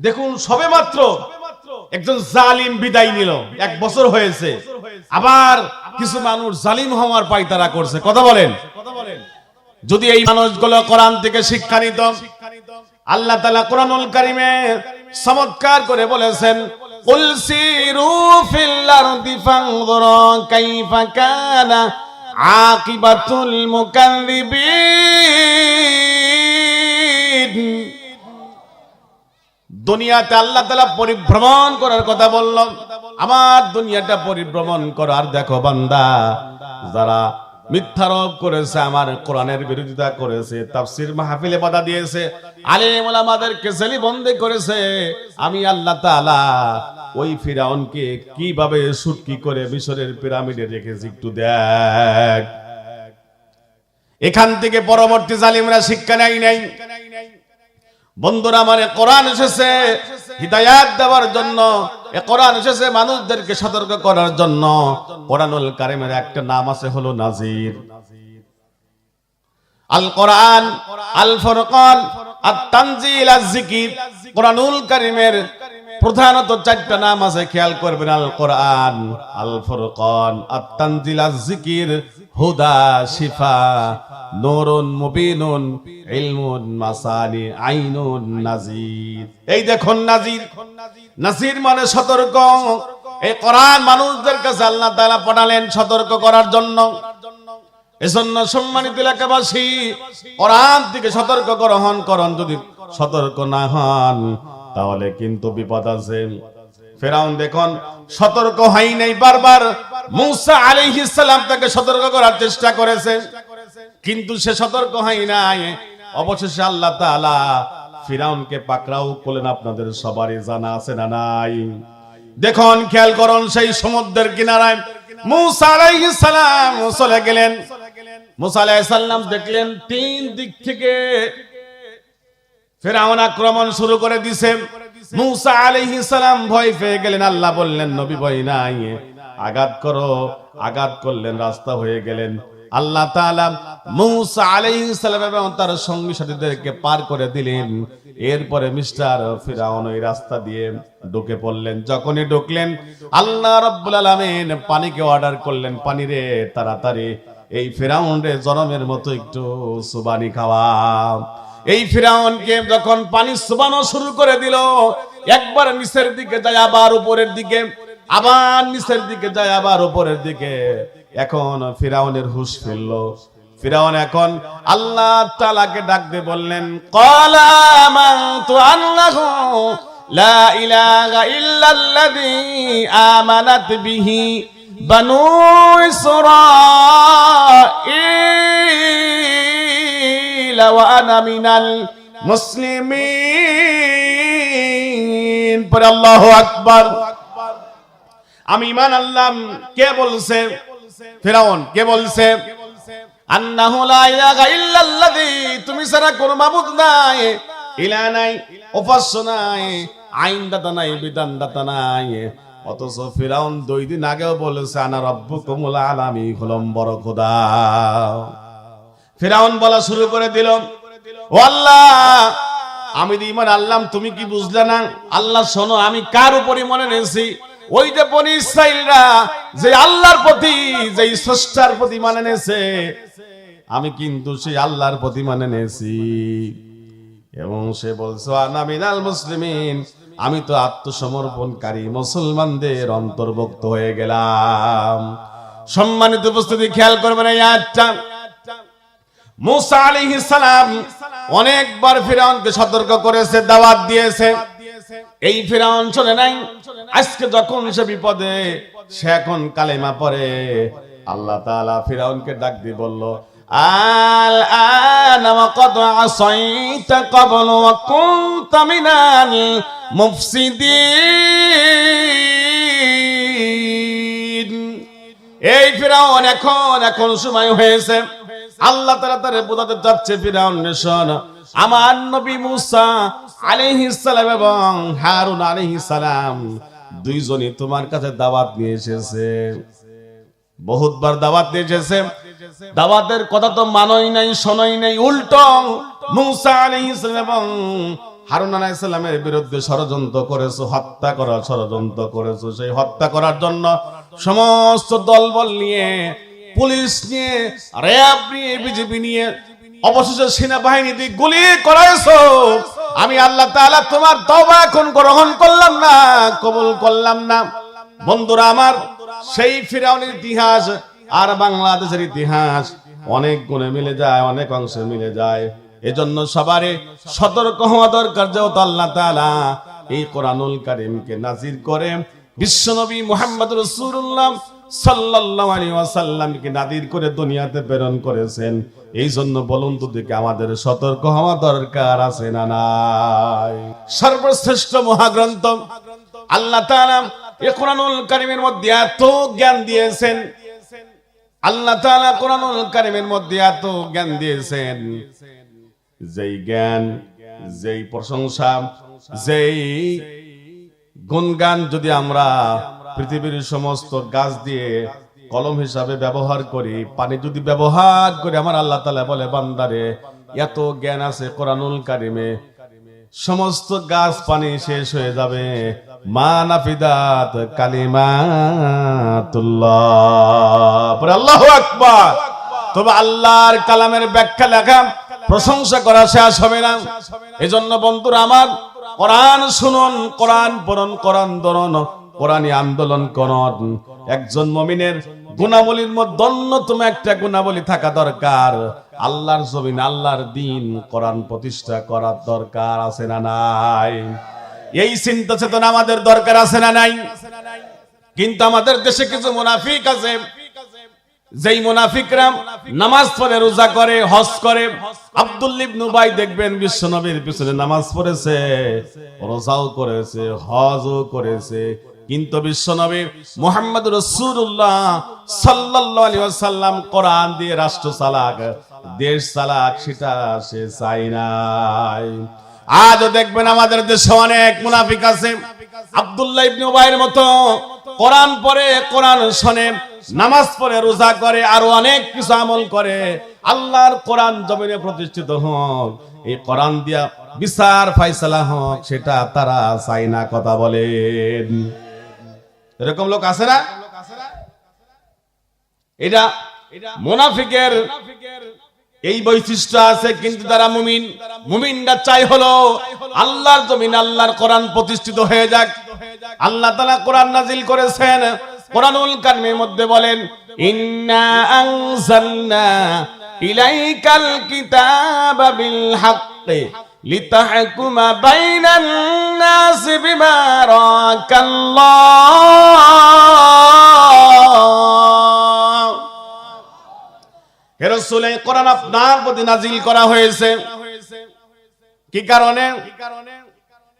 দেখুন, সবে মাত্র একজন জালিম বিদায় নিল। এক বছর হয়েছে। আবার কিছু মানুষ জালিম হওয়ার পাইতারা করছে। কথা বলেন। যদি এই মানুষগুলো কোরআন থেকে শিক্ষা নিত, আল্লাহ তাআলা কোরআনুল কারিমে চমৎকার করে বলেছেন আকিবাতুল মুকাল্লিবিন। দুনিয়াতে আল্লাহ তালা পরিভ্রমণ করার কথা বলল। আমার দুনিয়াটা পরিভ্রমণ করার দেখো বান্দা, যারা মিথ্যারোপ করেছে, আমার কোরআনের বিরোধিতা করেছে, তাফসির মাহফিলে বাধা দিয়েছে, আলেম ওলামাদেরকে সেলি বন্দি করেছে, আমি আল্লাহ তাআলা ওই ফিরাউনকে কীভাবে সুটকি করে মিশরের পিরামিডে রেখেছি একটু দেখ। এখান থেকে পরবর্তী জালিমরা শিক্ষা নেয় নাই। বন্ধুরা মানে কোরআন এসেছে হিদায়াত দেওয়ার জন্য। এ কোরআন এসেছে মানুষদেরকে সতর্ক করার জন্য। কোরআনুল কারিমের একটা নাম আছে হলো নাজির। আল কোরআন, আল ফরকান, আত তানজিল, আজ জিকির। কোরআনুল কারিমের প্রধানত চারটা নাম আছে খেয়াল করবেন, আল কোরআন, আল ফুরকান আত জিকির, হুদা, শিফা, নূরুন, মুবিনুন, ইলমুন, মাসানি, আইনুন, নাজির। এই দেখুন নাজির। নাজির মানে সতর্ক। এই কোরআন মানুষদের কাছে আল্লাহ তাআলা পাঠালেন সতর্ক করার জন্য। এজন্য সম্মানিত এলাকাবাসী, কোরআন থেকে সতর্ক গ্রহণ যদি সতর্ক না হন। তাহলে কিন্তু বিপদ আছে। ফেরাউন দেখুন, সতর্ক হয় নাই বারবার। মুসা আলাইহিস সালাম তাকে সতর্ক করার চেষ্টা করেছে। কিন্তু সে সতর্ক হয় নাই। অবশেষে আল্লাহ তাআলা ফিরাউনকে পাকড়াও করলেন। আপনাদের সবারই জানা আছে না নাই? দেখুন, খেয়াল করুন, সেই সমুদ্রের কিনারায় মুসা আলাইহিস সালাম চলে গেলেন। মুসা আলাইহিস সালাম দেখলেন, তিন দিক থেকে ফেরাউন আক্রমণ শুরু করে দিছে। মুসা আলাইহিস সালাম ভয় পেয়ে গেলেন, আল্লাহ বললেন, নবী, ভয় নাই। আঘাত করো। আঘাত করলেন, রাস্তা হয়ে গেলেন। আল্লাহ তাআলা মুসা আলাইহিস সালাম এবং তার সঙ্গী সাথীদেরকে পার করে দিলেন। এরপরে মিস্টার ফিরাউন ওই রাস্তা দিয়ে ঢুকে পড়লেন। যখনই ঢুকলেন, আল্লাহ রাব্বুল আলামিন পানিকে অর্ডার করলেন। পানি রে, তাড়াতাড়ি। এই ফিরাউন রে, জনমের মতো একটু সুবানি খাওয়া। এই ফিরাউনকে যখন পানি সুবানো শুরু করে দিল, একবার নিচের দিকে যায়, আবার উপরের দিকে, আবার নিচের দিকে যায়, আবার উপরের দিকে। এখন ফিরাউনের হুশ ফিরল। ফিরাউন এখন আল্লাহ তাআলাকে ডাক দিয়ে বললেন লা ইলাহা ইল্লাল্লাযী আমানাত বিহি বানু ইসরাঈল। মুসলিমিন পরে আল্লাহু আকবার। আমি ইমান কে বলছে? ফেরাউন। কে বলছে? নাই। আইন দাতা নাই নাই অথচ দুই দিন আগেও আলামি হলম বড় খোদা। ফিরাউন বলা শুরু করে দিল, ও আল্লাহ, আমি ইমান আল্লাহ তুমি কি বুঝলে না? আল্লাহ, শোনো, আমি কার উপরে মনে নিয়েছি ওই যে বনি ইসরাইলরা যে আল্লাহর প্রতি, যে স্রষ্টার প্রতি মানে নেছে আমি কিন্তু সেই আল্লাহর প্রতি মানে নেছি এবং সে বলছো, আনা মিনাল মুসলিমিন, আমি তো আত্মসমর্পণকারী মুসলমানদের অন্তর্ভুক্ত হয়ে গেলাম। সম্মানিত উপস্থিতি, খেয়াল করবেন এই আয়াতটা। মুসা আলাইহিস সালাম অনেকবার ফিরাউনকে সতর্ক করেছে, দাওয়াত দিয়েছে। এই ফিরাউন শোনে নাই? আজকে যখন সে বিপদে, সে এখন কালেমা পড়ে। আল্লাহ তাআলা ফিরাউনকে ডাক দিয়ে বলল, আল আনা ওয়া কদ আসাইতা ক্বাবল ওয়া কুনতা মিনাল মুফসিদিন। এই ফিরাউন এখন এখন সময় হয়েছে। আল্লাহ তাআলা তারে বোঝাতে যাচ্ছে ফিরাউন নেশন আমার নবী মুসা আলাইহিস সালাম এবং হারুন আলাইহিস সালাম দুইজনই তোমার কাছে দাওয়াত নিয়ে এসেছে। বহুতবার দাওয়াত নিয়ে এসেছে। দাওয়াতের কথা তো মানই নাই, শোনই নাই, উল্টো। মুসা আলাইহিস সালাম এবং হারুন আলাইসাল্লামের বিরুদ্ধে ষড়যন্ত্র করেছ, হত্যা করার ষড়যন্ত্র করেছ। সেই হত্যা করার জন্য সমস্ত দলবল নিয়ে পুলিশ নিয়ে, র্যাব নিয়ে বিজেপি নিয়ে অবশেষে সেনাবাহিনী দিয়ে গুলি করাইছো। আমি আল্লাহ তাআলা তোমার তওবা এখন গ্রহণ করলাম না, কবুল করলাম না। বন্ধুরা আমার, সেই ফিরাউনের ইতিহাস আর বাংলাদেশের ইতিহাস অনেক গুণে মিলে যায়, অনেক অংশে মিলে যায়। এজন্য সবারই সতর্ক হওয়া দরকার যেহেতু আল্লাহ তাআলা এই কোরআনুল কারীমকে নাজির করে। বিশ্বনবী মুহাম্মদ রাসূলুল্লাহ সাল্লাল্লাহু আলাইহি ওয়াসাল্লামকে নাদির করে দুনিয়াতে প্রেরণ করেছেন। এই জন্য বলুন তো দেখে আমাদের সতর্ক হওয়া দরকার আছে না নাই? সর্বশ্রেষ্ঠ মহাগ্রন্থ আল্লাহ তাআলা এই কোরআনুল কারীমের মধ্যে এত জ্ঞান দিয়েছেন। আল্লাহ তাআলা কোরআনুল কারীমের মধ্যে এত জ্ঞান দিয়েছেন। যেই জ্ঞান, যেই প্রশংসা, যেই গুণগান যদি আমরা পৃথিবীর সমস্ত গাছ দিয়ে কলম হিসাবে ব্যবহার করি, পানি যদি ব্যবহার করি, আমার আল্লাহ তালা বলে, বান্দারে, এত জ্ঞান আছে কোরআনুল কারিমে। সমস্ত গাছ পানি শেষ হয়ে যাবে। মা নাফিদাত কালিমাতুল্লাহ। আল্লাহু আকবার। তবে আল্লাহর কালামের ব্যাখ্যা লেখা, প্রশংসা করা শেষ হবে না। এজন্য বন্ধুরা আমার, কোরআন শুনুন, কোরআন পড়ুন, কোরআন ধরুন। কোরআনী আন্দোলন করুন একজন মমিনের গুণাবলীর মধ্যে অন্যতম একটা গুণাবলী থাকা দরকার। আল্লাহর জমিন, আল্লাহর দিন কোরআন প্রতিষ্ঠা করার দরকার আছে না নাই? এই চিন্তা চেতনা আমাদের দরকার আছে না নাই? কিন্তু আমাদের দেশে কিছু মুনাফিক আছে। যেই মুনাফিকরা নামাজ পড়ে, রোজা করে, হজ করে। আব্দুল ইবনু ভাই দেখবেন বিশ্বনবীর পিছনে নামাজ পড়েছে, রোজাও করেছে, হজও করেছে। কিন্তু বিশ্বনবী মোহাম্মদ রসুল্লাহ ওয়াসাল্লাম কোরআন দিয়ে রাষ্ট্র চালাক, দেশ চালাক, সেটা সে চাই নাই। আজও দেখবেন আমাদের দেশে অনেক মুনাফিক আছে। আব্দুল্লাহ ইবনে উবাইয়ের মতো কোরআন পড়ে, কোরআন শোনে, নামাজ পড়ে, রোজা করে, আরও অনেক কিছু আমল করে, আল্লাহর কোরআন জমিনে প্রতিষ্ঠিত হোক, এই কোরআন দিয়া বিচার ফাইসালা হোক, সেটা তারা চাই না, কথা বলেন। এরকম লোক আছে না? এটা মুনাফিকের এই বৈশিষ্ট্য আছে, কিন্তু তারা মুমিন, মুমিনরা চাই হলো আল্লাহর জমিন, আল্লাহর কোরআন প্রতিষ্ঠিত হয়ে যাক। আল্লাহ তাআলা কোরআন নাজিল করেছেন। কোরআনুল কারিমের মধ্যে বলেন, ইন্না ইলাইকাল কিতাবা বিল হাক্কি লিতাহকুমা বাইনান রাকাল্লাহ হে রাসূল, এই কোরআন আপনার প্রতি নাজিল করা হয়েছে। কি কারণে?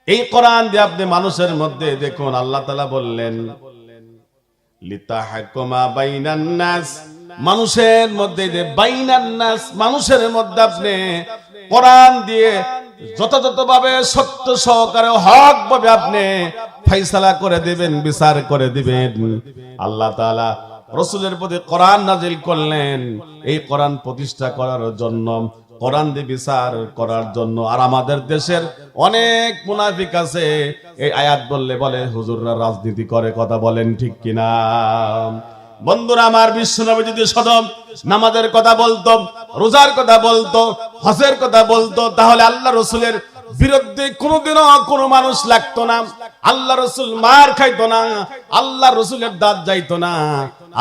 এই কোরআন দিয়ে আপনি মানুষের মধ্যে দেখুন, আল্লাহ তাআলা বললেন মানুষের মধ্যে যে বাইনান নাস, মানুষের মধ্যে আপনি কোরআন দিয়ে যথাযথভাবে সত্য সহকারে হক ভাবে আপনি ফয়সালা করে দিবেন, বিচার করে দিবেন। আল্লাহ রসুলের প্রতি কোরআন নাজিল করলেন। এই কোরআন প্রতিষ্ঠা করার জন্য, কোরআন দিয়ে বিচার করার জন্য। আর আমাদের দেশের অনেক মুনাফিক আছে, এই আয়াত বললে বলে, হুজুররা রাজনীতি করে, কথা বলেন ঠিক কিনা? বন্ধুরা, আমার বিশ্বনবী যদি সদম নামাজের কথা বলতো, রোজার কথা বলতো, হজের কথা বলতো, তাহলে আল্লাহ রসুলের বিরুদ্ধে কোনোদিনও কোনো মানুষ লাগতো না। আল্লাহ রসুল মার খাইতো না, আল্লাহ রসুলের দাঁত যাইতো না।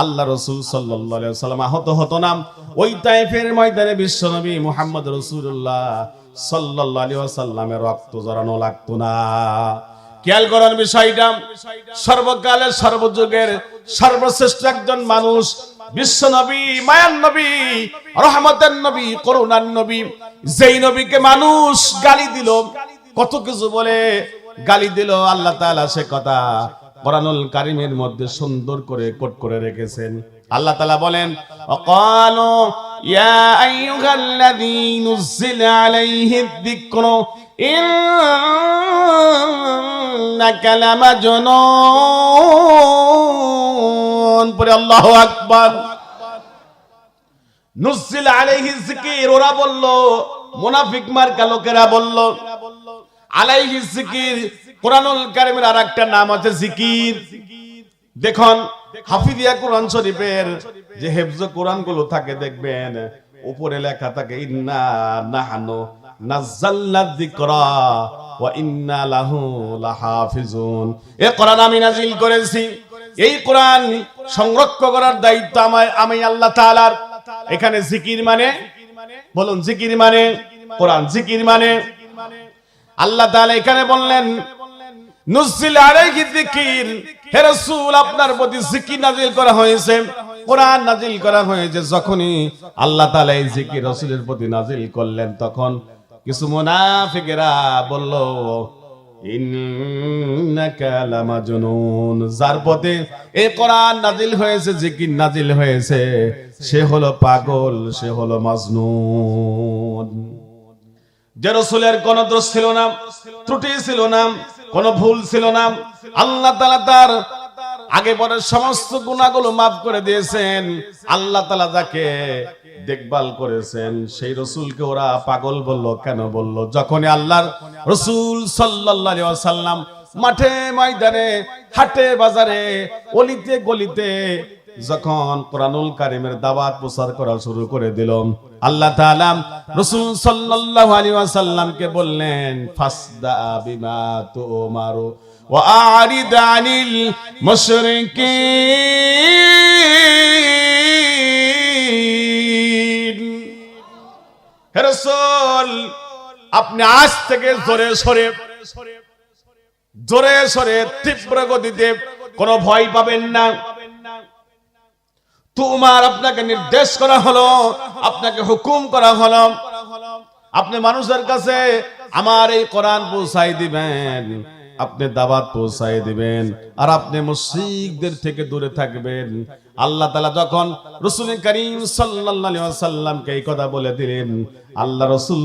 আল্লাহ রসুল সাল্লাম আহত হতো না। ওই টাইপের ময়দানে বিশ্বনবী মোহাম্মদ রসুল্লাহ সাল্লাহ সাল্লামের রক্ত জড়ানো লাগতো না। খেয়াল করার বিষয়টা, সর্বকালের, সর্বযুগের সর্বশ্রেষ্ঠ একজন মানুষ, বিশ্ব নবী মায়ান নবী, রহমতের নবী, করুণার নবী। যেই নবীকে মানুষ গালি দিল, কত কিছু বলে গালি দিল, আল্লাহ তাআলা সে কথা কোরআনুল কারিমের মধ্যে সুন্দর করে কোট করে রেখেছেন। আল্লাহ তাআলা বলেন, অকালু ইয়া আইয়ুহাল্লাযী নুজিলা আলাইহি যিকরু ইন্নাকা লামাজনুন। পরে আল্লাহু আকবার। নুজিলা আলাইহি যিকির, ওরা বলল, মুনাফিক মার্কা লোকেরা বলল, আলাইহি কোরআনুল কারিমের আর একটা নাম আছে জিকির দেখুন, হাফিজিয়া কোরআন শরীফের যে হেফজ কোরআনগুলো থাকে, দেখবেন, উপরে লেখা থাকে, ইন্না নাহানু এ কোরআন আমি নাজিল করেছি। এই কোরআন সংরক্ষণ করার দায়িত্ব আমার আমি আল্লাহ এখানে জিকির মানে বলুন, জিকির মানে কোরআন জিকির মানে আল্লাহ তাআলা এখানে বললেন নুজিল আলাইহি যিকির। হে রাসূল, আপনার প্রতি জিকির নাজিল করা হয়েছে। কোরআন নাজিল করা হয়েছে যখনই আল্লাহ তাআলা এই জিকির রাসূলের প্রতি নাজিল করলেন, তখন কিছু মুনাফিকেরা বলল যার প্রতি এই কোরআন নাজিল হয়েছে, জিকির নাজিল হয়েছে, সে হলো পাগল, সে হলো মাজনুন। যে রসুলের কোন দোষ ছিল না, ত্রুটি ছিল না, কোন ভুল ছিল না, আল্লাহ তালা তার আগে পরে সমস্ত গুণাগুলো মাফ করে দিয়েছেন। আল্লাহ তালা যাকে দেখভাল করেছেন। সেই রসুলকে ওরা পাগল বলল, কেন বলল? যখনই আল্লাহর রসুল সাল্লাহ সাল্লাম মাঠে ময়দানে, হাটে বাজারে, অলিতে গলিতে, যখন কোরআনুল কারিমের দাওয়াত প্রচার করা শুরু করে দিল, আল্লাহ রাসূল ওয়াসাল্লামকে বললেন, ফাসদা বিমা তুমারু ওয়া আপনি আজ থেকে জোরে সরে জোরে সরে তীব্র গতিতে কোনো ভয় পাবেন না। তোমার আপনাকে নির্দেশ করা হলো, আপনাকে হুকুম করা হলো। আপনি মানুষের কাছে আমার এই কোরআন পৌঁছাই দিবেন, আপনি দাবাত পৌঁছাই দিবেন, আর আপনি মুশরিকদের থেকে দূরে থাকবেন। আল্লাহ তাআলা যখন রাসূল করিম ওয়াসাল্লামকে এই কথা বলে দিলেন, আল্লাহ রাসূল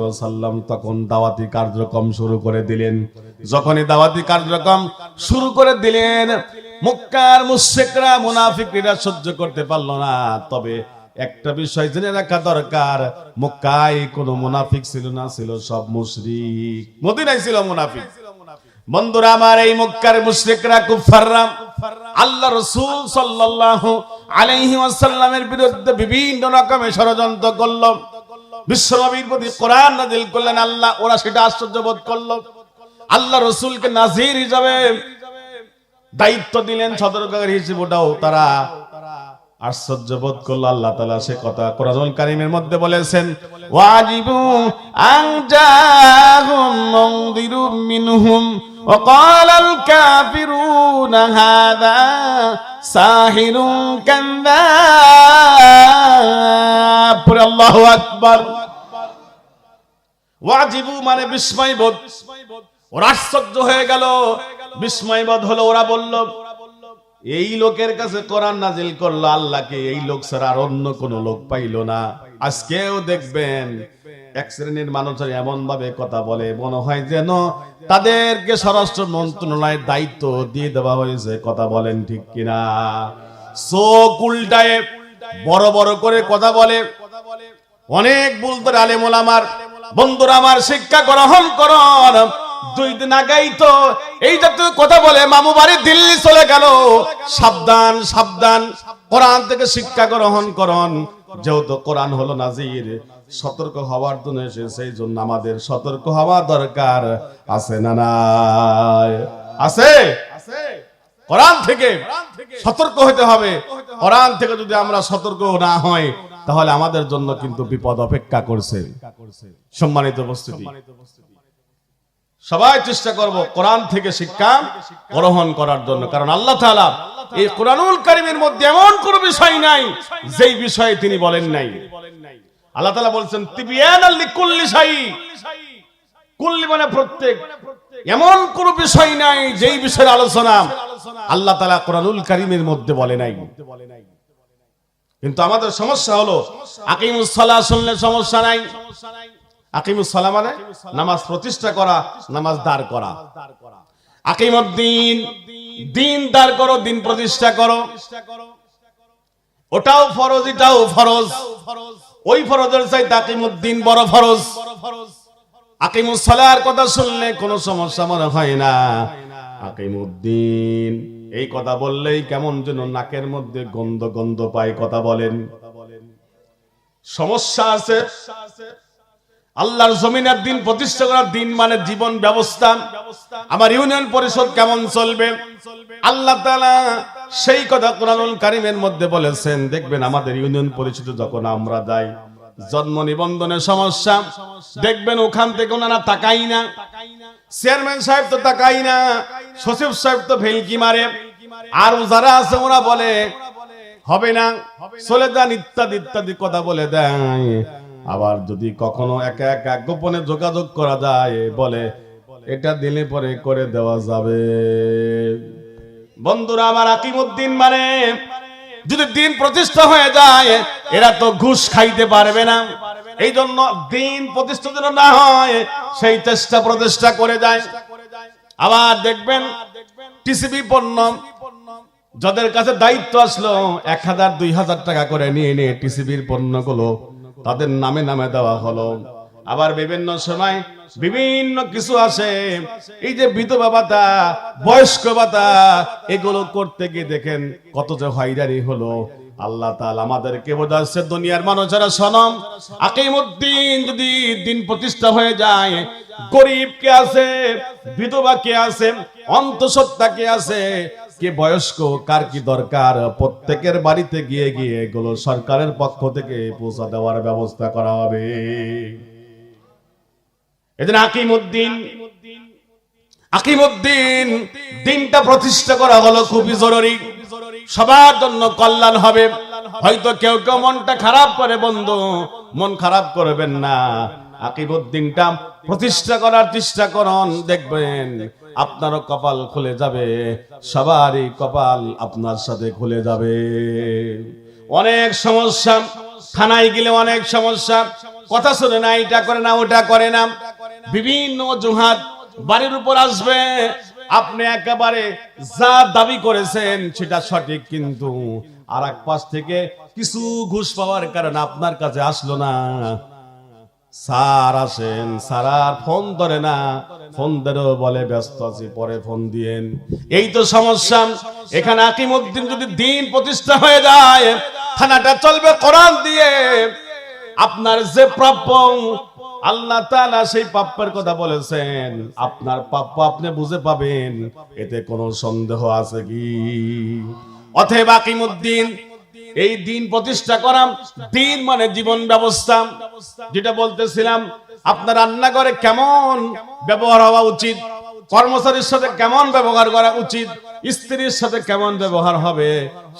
ওয়াসাল্লাম তখন দাওয়াতি কার্যক্রম শুরু করে দিলেন। যখনই দাওয়াতি কার্যক্রম শুরু করে দিলেন, মক্কার মুশরিকরা, মুনাফিকরা সহ্য করতে পারল না। তবে একটা বিষয় জেনে রাখা দরকার, মক্কায় কোনো মুনাফিক ছিল না, ছিল সব মুশরিক। মদিনায় ছিল মুনাফিক। বন্ধুরা, আমার এই মক্কার মুশরিকরা কুফাররা আল্লাহ রাসূল সাল্লাল্লাহু আলাইহি ওয়াসাল্লামের বিরুদ্ধে বিভিন্ন রকমের ষড়যন্ত্র করল। বিশ্বনবীর প্রতি কোরআন নাজিল করলেন, আল্লাহ ওরা সেটা আশ্চর্য বোধ করল। আল্লাহ রসুলকে নাজির হিসাবে দায়িত্ব দিলেন সতর্ককারী হিসেবে ওটাও তারা আশ্চর্য বোধ করলো আল্লাহ তালা সে কথা কোরআনুল কারিমের মধ্যে বলেছেন ওয়াজিবু আন জাহুম মুনদিরুম মিনহুম وقال الكافرون هذا ساحر كذاب পরে আল্লাহু আকবার ওয়াজিবু মানে বিস্ময় বোধ ওরা আশ্চর্য হয়ে গেল বিস্ময় বোধ হলো ওরা বলল এই লোকের কাছে কোরআন নাজিল করল, আল্লাহকে এই লোক ছাড়া আর অন্য কোন লোক পাইলো না। আজকেও দেখবেন এক শ্রেণির মানুষের এমন ভাবে কথা বলে, মনে হয় যেন তাদেরকে স্বরাষ্ট্র মন্ত্রণালয়ের দায়িত্ব দিয়ে দেওয়া হয়েছে, কথা বলেন ঠিক কিনা। চোখ উল্টায় বড় বড় করে কথা বলে। অনেক বলতে আলেমুল আমার, বন্ধুরা আমার, শিক্ষা গ্রহণ করন। দুই দিন আগেই তো এই জাতীয় কথা বলে, মামু বাড়ি দিল্লি চলে গেল। সাবধান সাবধান। কোরআন থেকে শিক্ষা গ্রহণ করন। যেহেতু কোরআন হলো নাজির, সতর্ক হওয়ার জন্য এসে সেই জন্য আমাদের সতর্ক হওয়া দরকার। আছে না নাই? আছে? কোরআন থেকে সতর্ক হতে হবে। কোরআন থেকে যদি আমরা সতর্ক না হয় তাহলে আমাদের জন্য কিন্তু বিপদ অপেক্ষা করছে। সম্মানিত উপস্থিতি। সবাই চেষ্টা করব কোরআন থেকে শিক্ষা গ্রহণ করার জন্য। কারণ আল্লাহ এই কোরআনুল কারিমের মধ্যে এমন কোন বিষয় নাই যেই বিষয়ে তিনি বলেন নাই। আল্লাহ তাআলা বলছেন কুল্লি মানে প্রত্যেক। এমন কোন বিষয় নাই যেই বিষয়ের আলোচনা আল্লাহ তাআলা কোরআনুল কারিমের মধ্যে বলে নাই। কিন্তু আমাদের সমস্যা হলো, আকিমুস সালাহ শুনলে সমস্যা নাই। আকিমুস সালাহ মানে নামাজ প্রতিষ্ঠা করা, নামাজ দাঁড় করা। আকিমুদ্দিন, দিন দাঁড় করো, দিন প্রতিষ্ঠা করো। ওটাও ফরজ, এটাও ফরজ। ওই ফরজের চাই তাকিমুদ্দিন বড় ফরজ। কথা শুনলে কোনো সমস্যা মনে হয় না। আকিমুদ্দিন, এই কথা বললেই কেমন যেন নাকের মধ্যে গন্ধ গন্ধ পায় কথা বলেন। সমস্যা আছে? আল্লাহর জমিনের দিন প্রতিষ্ঠা করার দিন মানে জীবন ব্যবস্থা আমার ইউনিয়ন পরিষদ কেমন চলবে? আল্লাহ সেই কথা কোরআনুল কারিমের মধ্যে বলেছেন, দেখবেন আমাদের ইউনিয়ন পরিষদে যখন আমরা যাই, জন্ম নিবন্ধনের সমস্যা, দেখবেন ওখান থেকে ওনারা তাকাই না। চেয়ারম্যান সাহেব তো তাকাই না, সচিব সাহেব তো ভেলকি মারে। আর যারা আছে ওরা বলে, হবে না, চলে যান ইত্যাদি ইত্যাদি কথা বলে দেয়। আবার যদি কখনো একা একা গোপনে যোগাযোগ করা যায়, বলে, এটা দিলে পরে করে দেওয়া যাবে। বন্ধুরা, আমার আকিমুদ্দিন মানে যদি দিন প্রতিষ্ঠা হয়ে যায়, এরা তো ঘুষ খাইতে পারবে না। এই জন্য দিন প্রতিষ্ঠা যেন না হয়, সেই চেষ্টা প্রতিষ্ঠা করে যায়। আবার দেখবেন, টিসিবি পণ্য, যাদের কাছে দায়িত্ব আসলো, এক হাজার, দুই হাজার টাকা করে নিয়ে নিয়ে টিসিবির পণ্যগুলো তাদের নামে নামে দেওয়া হলো। আবার বিভিন্ন সময় বিভিন্ন কিছু আসে। এই যে বিধবা ভাতা, বয়স্ক ভাতা, এগুলো করতে গিয়ে দেখেন কত যে হয়রানি হলো। আল্লাহ তাআলা আমাদেরকে বোঝাচ্ছে, দুনিয়ার মানুষেরা সনম আকিমুদ্দিন যদি দিন প্রতিষ্ঠা হয়ে যায়, গরিব কে আছে, বিধবা কে আছে, অন্তঃসত্ত্বা কে আছে কে বয়স্ক, কার কি দরকার? প্রত্যেকের বাড়িতে গিয়ে গিয়ে এগুলো সরকারের পক্ষ থেকে পৌঁছা দেওয়ার ব্যবস্থা করা হবে। এদিন আকিমুদ্দিন আকিমুদ্দিন দিনটা প্রতিষ্ঠা করা হলো খুবই জরুরি। সবার জন্য কল্যাণ হবে। হয়তো কেউ কেউ মনটা খারাপ করে, বন্ধু, মন খারাপ করবেন না। আকিবুদ্দিনটা প্রতিষ্ঠা করার চেষ্টা করুন, দেখবেন আপনারও কপাল খুলে যাবে, সবারই কপাল আপনার সাথে খুলে যাবে। অনেক সমস্যা, থানায় গেলে অনেক সমস্যা, কথা শুনে না, এটা করে না, ওটা করে না। বিভিন্ন অজুহাত বাড়ির উপর আসবে। আপনি একেবারে যা দাবি করেছেন সেটা সঠিক কিন্তু আর এক পাশ থেকে কিছু ঘুষ পাওয়ার কারণে আপনার কাছে আসলো না। স্যার আসেন, স্যার আর ফোন ধরে না। ফোন ধরেও বলে, ব্যস্ত আছি, পরে ফোন দিয়েন। এই তো সমস্যা। এখানে আকিমুদ্দিন যদি দিন প্রতিষ্ঠা হয়ে যায়, থানাটা চলবে কোরআন দিয়ে। আপনার যে প্রাপ্য, আল্লাহ তাআলা সেই প্রাপ্যের কথা বলেছেন। আপনার প্রাপ্য আপনি বুঝে পাবেন। এতে কোনো সন্দেহ আছে কি? অথবা আকিমুদ্দিন এই দিন প্রতিষ্ঠা করা দিন মানে জীবন ব্যবস্থা। যেটা বলতেছিলাম, আপনার রান্নাঘরে কেমন ব্যবহার হওয়া উচিত, কর্মচারীর সাথে কেমন ব্যবহার করা উচিত, স্ত্রীর সাথে কেমন ব্যবহার হবে,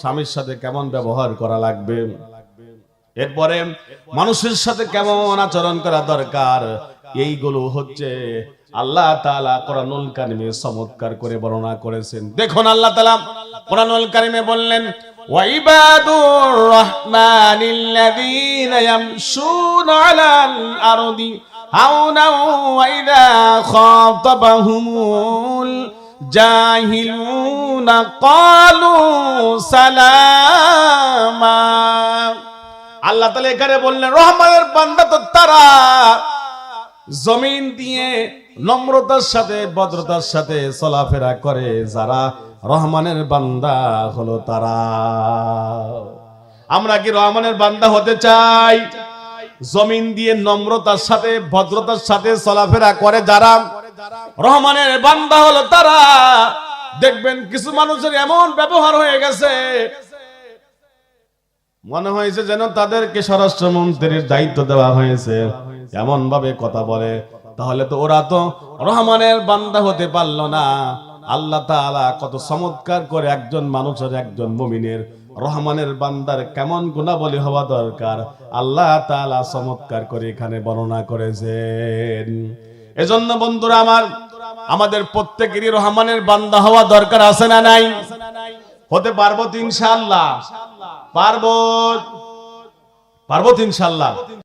স্বামীর সাথে কেমন ব্যবহার করা লাগবে। এরপরে মানুষের সাথে কেমন আচরণ করা দরকার, এইগুলো হচ্ছে আল্লাহ তাআলা কোরআনুল কারিমে চমৎকার করে বর্ণনা করেছেন। দেখুন আল্লাহ তাআলা কোরআনুল কারিমে বললেন ওয়াইবাদুর রহমানিল্লাযীনা ইয়ামশুনা আলাল আরদি হাওনা ওয়াইদা খাতাবাহুমুল জাহিলুনা ক্বালু সালামা। আল্লাহ তাআলা এখানে বললেন, রহমানের বান্দা তো তারা। জমিন দিয়ে নম্রতার সাথে, ভদ্রতার সাথে চলাফেরা করে, যারা রহমানের বান্দা হলো তারা। আমরা কি রহমানের বান্দা হতে চাই? জমিন দিয়ে নম্রতার সাথে, ভদ্রতার সাথে চলাফেরা করে যারা রহমানের বান্দা হলো তারা। দেখবেন কিছু মানুষের এমন ব্যবহার হয়ে গেছে। মনে হয়েছে যেন তাদেরকে স্বরাষ্ট্রমন্ত্রীর দায়িত্ব দেওয়া হয়েছে। এমন ভাবে কথা বলে। তাহলে তো ওরা তো রহমানের বান্দা হতে পারল না। আল্লাহ তাআলা কত চমৎকার করে একজন মানুষের একজন মুমিনের রহমানের বান্দার কেমন গুণাবলী হওয়া দরকার। আল্লাহ তাআলা চমৎকার করে এখানে বর্ণনা করেছেন। এজন্য বন্ধুরা আমার, আমাদের প্রত্যেকেরই রহমানের বান্দা হওয়া দরকার আছে না নাই? হতে পারব তো ইনশাআল্লাহ। পারব পারব তো ইনশাআল্লাহ।